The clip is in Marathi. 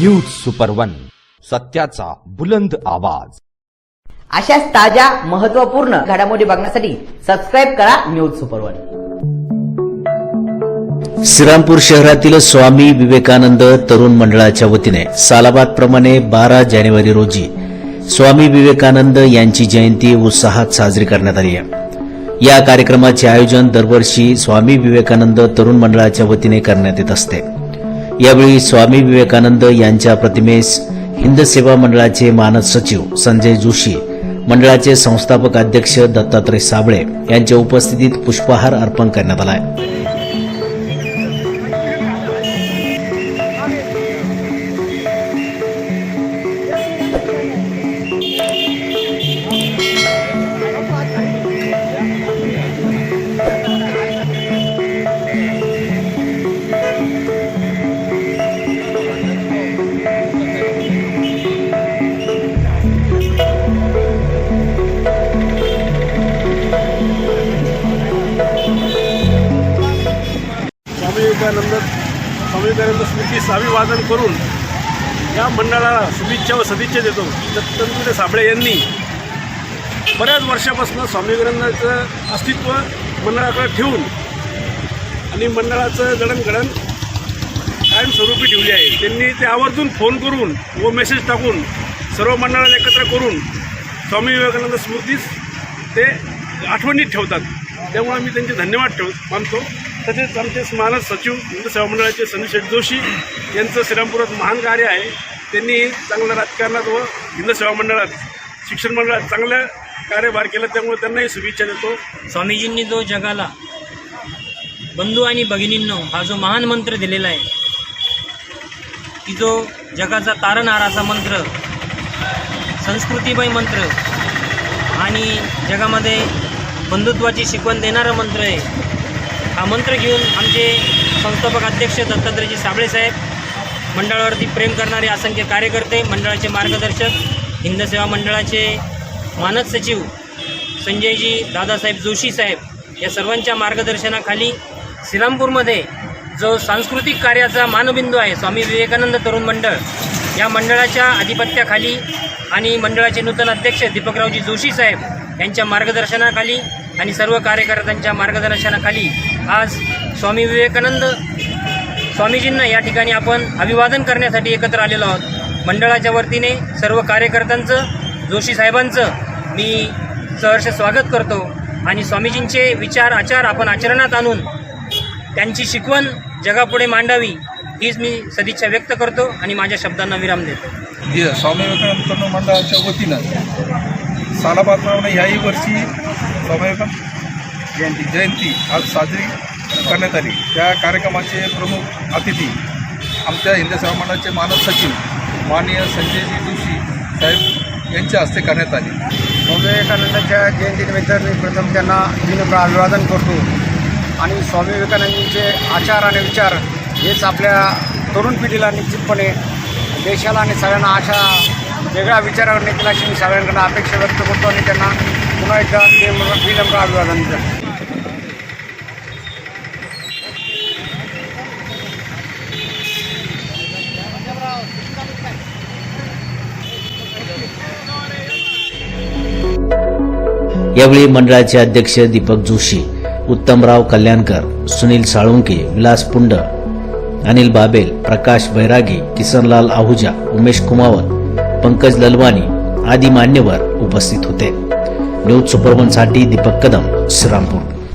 न्यूज सुपर वन सत्याचा बुलंद आवाज. अशाच ताज्या महत्त्वपूर्ण घडामोडी बघण्यासाठी सबस्क्राईब करा न्यूज सुपर वन श्रीरामपूर शहरातील स्वामी विवेकानंद तरुण मंडळाच्या वतीने सालाबादप्रमाणे बारा जानेवारी रोजी स्वामी विवेकानंद यांची जयंती उत्साहात साजरी करण्यात आली आहे. या कार्यक्रमाचे आयोजन दरवर्षी स्वामी विवेकानंद तरुण मंडळाच्या वतीने करण्यात येत असते. यावेळी स्वामी विवेकानंद यांच्या प्रतिमेस हिंद सेवा मंडळाचे मानद सचिव संजय जोशी मंडळाचे संस्थापक अध्यक्ष दत्तात्रय साबळे यांच्या उपस्थितीत पुष्पहार अर्पण करण्यात आला स्वामी विवेकानंद स्वामी विवेकानंद स्मृती अभिवादन करून या मंडळाला शुभेच्छा व सदिच्छा देतो. दत्तंतुले साबळे यांनी बऱ्याच वर्षापासून स्वामी विवेकानंदाचं अस्तित्व मंडळाकडे ठेवून आणि मंडळाचं जडणघडण कायमस्वरूपी ठेवली आहे. त्यांनी ते आवर्जून फोन करून व मेसेज टाकून सर्व मंडळाला एकत्र करून स्वामी विवेकानंद स्मृतीस ते आठवणीत ठेवतात. त्यामुळे मी त्यांचे धन्यवाद ठेव मानतो. तसेच आमचे मानस सचिव हिंदू सेवा मंडळाचे संजय शेठ जोशी यांचं श्रीरामपुरात महान कार्य आहे. त्यांनी चांगल्या राजकारणात व हिंदू सेवा मंडळात शिक्षण मंडळात चांगलं कार्यभार केलं त्यामुळे त्यांनाही शुभेच्छा देतो. स्वामीजींनी जो जगाला बंधू आणि भगिनींनो हा जो महान मंत्र दिलेला आहे की जो जगाचा तारणहार असा मंत्र संस्कृतीमय मंत्र आणि जगामध्ये बंधुत्वाची शिकवण देणारा मंत्र आहे हा मंत्र घेऊन आमचे संस्थापक अध्यक्ष दत्तात्रयजी साबळे साहेब मंडळावरती प्रेम करणारे असंख्य कार्यकर्ते मंडळाचे मार्गदर्शक हिंद सेवा मंडळाचे मानद सचिव संजयजी दादासाहेब जोशी साहेब या सर्वांच्या मार्गदर्शनाखाली श्रीरामपूरमध्ये जो सांस्कृतिक कार्याचा मानबिंदू आहे स्वामी विवेकानंद तरुण मंडळ या मंडळाच्या अधिपत्याखाली आणि मंडळाचे नूतन अध्यक्ष दीपकरावजी जोशी साहेब यांच्या मार्गदर्शनाखाली आणि सर्व कार्यकर्त्यांच्या मार्गदर्शनाखाली आज स्वामी विवेकानंद स्वामीजींना या ठिकाणी आपण अभिवादन करण्यासाठी एकत्र आलेलो आहोत. मंडळाच्या वतीने सर्व कार्यकर्त्यांचं जोशी साहेबांचं मी सहर्ष स्वागत करतो आणि स्वामीजींचे विचार आचार आपण आचरणात आणून त्यांची शिकवण जगापुढे मांडावी हीच मी सदिच्छा व्यक्त करतो आणि माझ्या शब्दांना विराम देतो. स्वामी विवेकानंद मंडळाच्या वतीनं सालाबादप्रमाणे ह्याही वर्षी स्वामी विवेकानंद जयंती जयंती आज साजरी करण्यात आली. त्या कार्यक्रमाचे प्रमुख अतिथी आमच्या हिंदी सेवा मंडळाचे मानद सचिव माननीय संजयजी जोशी साहेब यांच्या हस्ते करण्यात आली. स्वामी विवेकानंदाच्या जयंतीनिमित्त मी प्रथम त्यांना दिनप्र अभिवादन करतो. आणि स्वामी विवेकानंदांचे आचार आणि विचार हेच आपल्या तरुण पिढीला निश्चितपणे देशाला आणि सगळ्यांना अशा वेगळ्या विचारावर नेतील अशी मी सगळ्यांकडून अपेक्षा व्यक्त करतो आणि त्यांना पुन्हा एकदा ते विनम्र अभिवादन करतो यावेळी मंडळाचे अध्यक्ष दीपक जोशी उत्तमराव कल्याणकर सुनील साळुंके विलास पुंड अनिल बाबेल प्रकाश बैरागी किसनलाल आहुजा उमेश कुमावत पंकज ललवानी आदी मान्यवर उपस्थित होते. न्यूज सुपरवनसाठी दीपक कदम श्रीरामपूर.